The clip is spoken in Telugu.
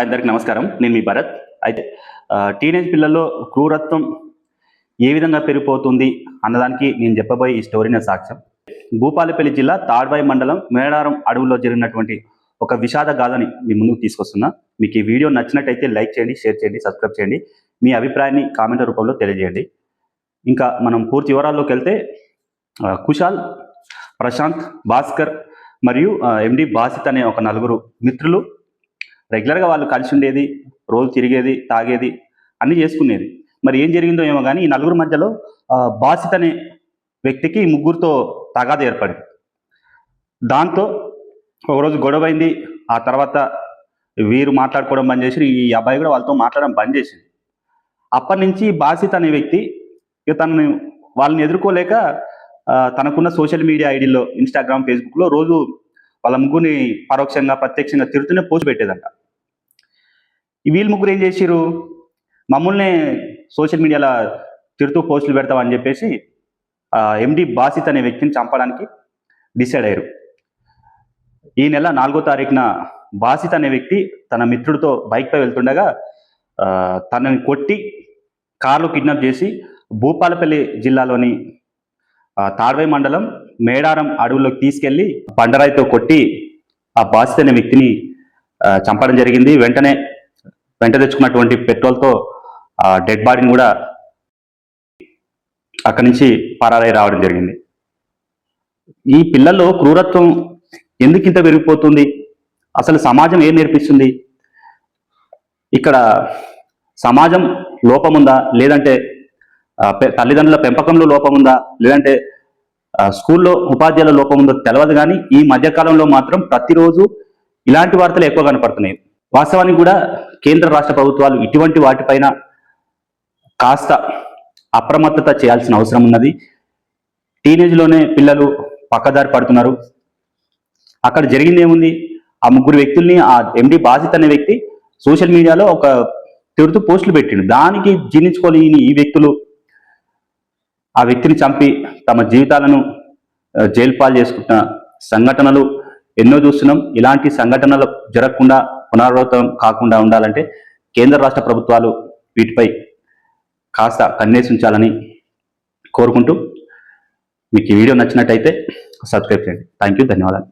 అందరికి నమస్కారం. నేను మీ భరత్. అయితే టీనేజ్ పిల్లల్లో క్రూరత్వం ఏ విధంగా పెరిగిపోతుంది అన్నదానికి నేను చెప్పబోయే ఈ స్టోరీ నా సాక్ష్యం. భూపాలపల్లి జిల్లా తాడ్వాయి మండలం మేడారం అడవుల్లో జరిగినటువంటి ఒక విషాద గాథని మీ ముందుకు తీసుకొస్తున్నా. మీకు ఈ వీడియో నచ్చినట్టయితే లైక్ చేయండి షేర్ చేయండి సబ్స్క్రైబ్ చేయండి. మీ అభిప్రాయాన్ని కామెంట్ రూపంలో తెలియజేయండి. ఇంకా మనం పూర్తి వివరాల్లోకి వెళ్తే కుశాల్ ప్రశాంత్ భాస్కర్ మరియు ఎండి బాసిత్ అనే ఒక నలుగురు మిత్రులు రెగ్యులర్గా వాళ్ళు కలిసి ఉండేది రోజు తిరిగేది తాగేది అన్నీ చేసుకునేది. మరి ఏం జరిగిందో ఏమో కానీ ఈ నలుగురు మధ్యలో బాసిత్ అనే వ్యక్తికి ఈ ముగ్గురితో తగాద ఏర్పడింది. దాంతో ఒకరోజు గొడవైంది ఆ తర్వాత వీరు మాట్లాడుకోవడం బంద్ చేసి ఈ అబ్బాయి కూడా వాళ్ళతో మాట్లాడడం బంద్ చేసింది. అప్పటి నుంచి బాసిత్ అనే వ్యక్తి ఇక తనని వాళ్ళని ఎదుర్కోలేక తనకున్న సోషల్ మీడియా ఐడీలో ఇన్స్టాగ్రామ్ ఫేస్బుక్లో రోజు వాళ్ళ ముగ్గురిని పరోక్షంగా ప్రత్యక్షంగా తిరుగుతూనే పోస్ట్ పెట్టేదంట. వీళ్ళు ముగ్గురు ఏం చేసిరు మమ్మల్ని సోషల్ మీడియాలో తిడుతూ పోస్టులు పెడతామని చెప్పేసి ఎండి బాసిత్ అనే వ్యక్తిని చంపడానికి డిసైడ్ అయ్యారు. ఈ నెల నాలుగో తారీఖున బాసిత్ అనే వ్యక్తి తన మిత్రుడితో బైక్పై వెళ్తుండగా తనని కొట్టి కారులో కిడ్నాప్ చేసి భూపాలపల్లి జిల్లాలోని తాడ్వై మండలం మేడారం అడవుల్లోకి తీసుకెళ్ళి బండరాయితో కొట్టి ఆ బాసిత్ అనే వ్యక్తిని చంపడం జరిగింది. వెంటనే వెంట తెచ్చుకున్నటువంటి పెట్రోల్తో ఆ డెడ్ బాడీని కూడా అక్కడి నుంచి పారాలై రావడం జరిగింది. ఈ పిల్లల్లో క్రూరత్వం ఎందుకు ఇంత పెరిగిపోతుంది? అసలు సమాజం ఏం నేర్పిస్తుంది? ఇక్కడ సమాజం లోపముందా? లేదంటే తల్లిదండ్రుల పెంపకంలో లోపం ఉందా లేదంటే స్కూల్లో ఉపాధ్యాయుల లోపం ఉందో తెలియదు కానీ ఈ మధ్యకాలంలో మాత్రం ప్రతిరోజు ఇలాంటి వార్తలు ఎక్కువ కనపడుతున్నాయి. వాస్తవానికి కూడా కేంద్ర రాష్ట్ర ప్రభుత్వాలు ఇటువంటి వాటిపైన కాస్త అప్రమత్తత చేయాల్సిన అవసరం ఉన్నది. టీనేజ్లోనే పిల్లలు పక్కదారి పడుతున్నారు. అక్కడ జరిగింది ఏముంది? ఆ ముగ్గురు వ్యక్తుల్ని ఆ ఎండి బాధిత్ అనే వ్యక్తి సోషల్ మీడియాలో ఒక తిడుతూ పోస్టులు పెట్టిండు. దానికి జీర్ణించుకోలేని ఈ వ్యక్తులు ఆ వ్యక్తిని చంపి తమ జీవితాలను జైలు పాలు చేసుకుంటున్న సంఘటనలు ఎన్నో చూస్తున్నాం. ఇలాంటి సంఘటనలు జరగకుండా పునరావృతం కాకుండా ఉండాలంటే కేంద్ర రాష్ట్ర ప్రభుత్వాలు వీటిపై కాస్త కన్నేసి ఉంచాలని కోరుకుంటూ మీకు ఈ వీడియో నచ్చినట్టయితే సబ్స్క్రైబ్ చేయండి. థ్యాంక్ యూ ధన్యవాదాలు.